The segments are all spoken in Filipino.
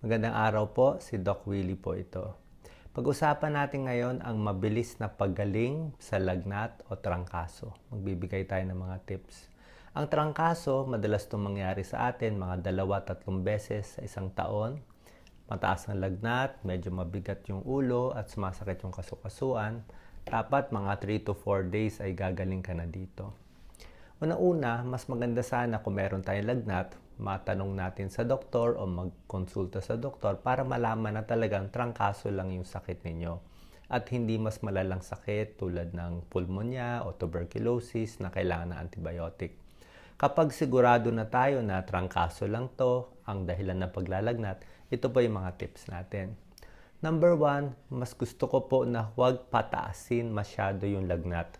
Magandang araw po, si Doc Willie po ito. Pag-usapan natin ngayon ang mabilis na paggaling sa lagnat o trangkaso. Magbibigay tayo ng mga tips. Ang trangkaso, madalas itong mangyari sa atin mga dalawa, tatlong beses sa isang taon. Mataas ang lagnat, medyo mabigat yung ulo at sumasakit yung kasukasuan. Dapat mga 3 to 4 days ay gagaling ka na dito. Una-una, mas maganda sana kung meron tayong lagnat, matanong natin sa doktor o magkonsulta sa doktor para malaman na talagang trangkaso lang yung sakit ninyo at hindi mas malalang sakit tulad ng pulmonya o tuberculosis na kailangan ng antibiotic. Kapag sigurado na tayo na trangkaso lang to, ang dahilan ng paglalagnat, ito po yung mga tips natin. Number one, mas gusto ko po na huwag pataasin masyado yung lagnat.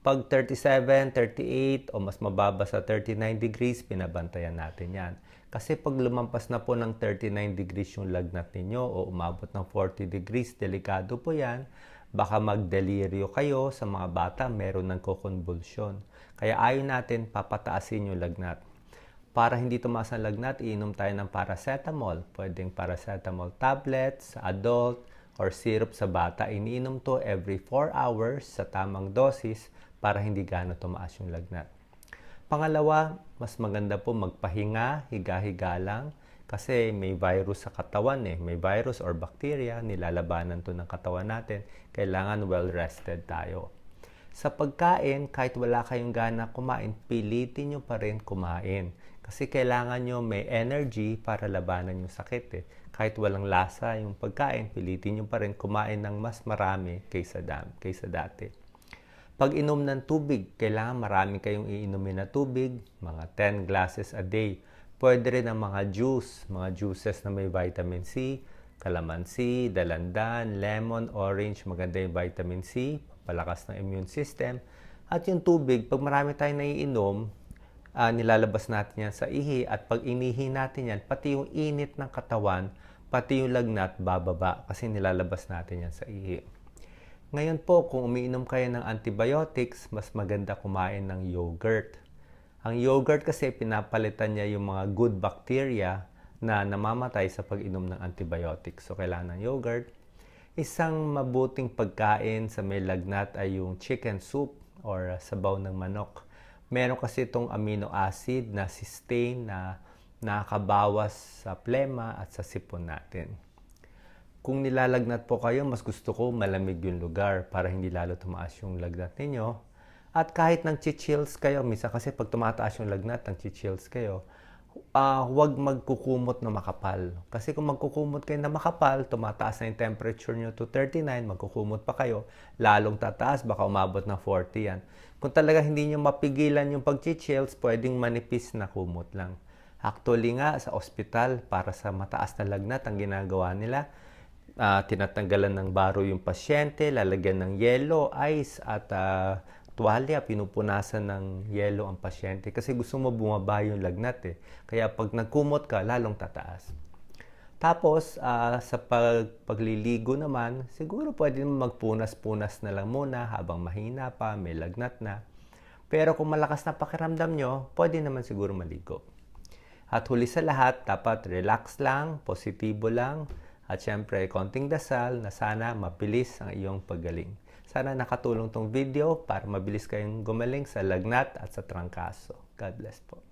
Pag 37, 38 o mas mababa sa 39 degrees, pinabantayan natin yan. Kasi pag lumampas na po ng 39 degrees yung lagnat ninyo o umabot ng 40 degrees, delikado po yan. Baka magdeliryo kayo sa mga bata, meron ng kokonvulsyon. Kaya ayon natin papataasin yung lagnat. Para hindi tumaas ang lagnat, iinom tayo ng paracetamol. Pwedeng paracetamol tablets, adult, or syrup sa bata. Iniinom to every 4 hours sa tamang dosis para hindi gaano tumaas yung lagnat. Pangalawa, mas maganda po magpahinga, higa-higa lang kasi may virus sa katawan eh. May virus or bacteria, nilalabanan to ng katawan natin. Kailangan well-rested tayo. Sa pagkain, kahit wala kayong gana kumain, pilitin nyo pa rin kumain. Kasi kailangan nyo may energy para labanan yung sakit eh. Kahit walang lasa yung pagkain, pilitin nyo pa rin kumain ng mas marami kaysa, dam, kaysa dati. Pag inom ng tubig, kailangan marami kayong iinumin na tubig, mga 10 glasses a day. Pwede rin ang mga juice, mga juices na may vitamin C, calamansi, dalandan, lemon, orange, maganda yung vitamin C, palakas ng immune system. At yung tubig, pag marami tayong naiinom, uh, nilalabas natin yan sa ihi at pag inihi natin yan, pati yung init ng katawan, pati yung lagnat bababa kasi nilalabas natin yan sa ihi. Ngayon po, kung umiinom kayo ng antibiotics, mas maganda kumain ng yogurt. Ang yogurt kasi pinapalitan niya yung mga good bacteria na namamatay sa pag-inom ng antibiotics. So, kailangan ng yogurt. Isang mabuting pagkain sa may lagnat ay yung chicken soup or sabaw ng manok. Meron kasi itong amino acid na cysteine na nakakabawas sa plema at sa sipon natin. Kung nilalagnat po kayo, mas gusto ko malamig yung lugar para hindi lalo tumaas yung lagnat ninyo. At kahit nang chichills kayo, misa kasi pag tumataas yung lagnat, nang chichills kayo, uh, huwag magkukumot na makapal. Kasi kung magkukumot kayo na makapal, tumataas na yung temperature nyo to 39, magkukumot pa kayo, lalong tataas, baka umabot na 40 yan. Kung talaga hindi nyo mapigilan yung pag-chills, pwedeng manipis na kumot lang. Actually nga, sa ospital, para sa mataas na lagnat, ang ginagawa nila, uh, tinatanggalan ng baro yung pasyente, lalagyan ng yelo, ice at uh, tuwalya, pinupunasan ng yelo ang pasyente kasi gusto mo bumaba yung lagnat eh. Kaya pag nagkumot ka, lalong tataas. Tapos, uh, sa pag, pagliligo naman, siguro pwede magpunas-punas na lang muna habang mahina pa, may lagnat na. Pero kung malakas na pakiramdam nyo, pwede naman siguro maligo. At huli sa lahat, dapat relax lang, positibo lang, at syempre, konting dasal na sana mabilis ang iyong paggaling. Sana nakatulong tong video para mabilis kayong gumaling sa lagnat at sa trangkaso. God bless po.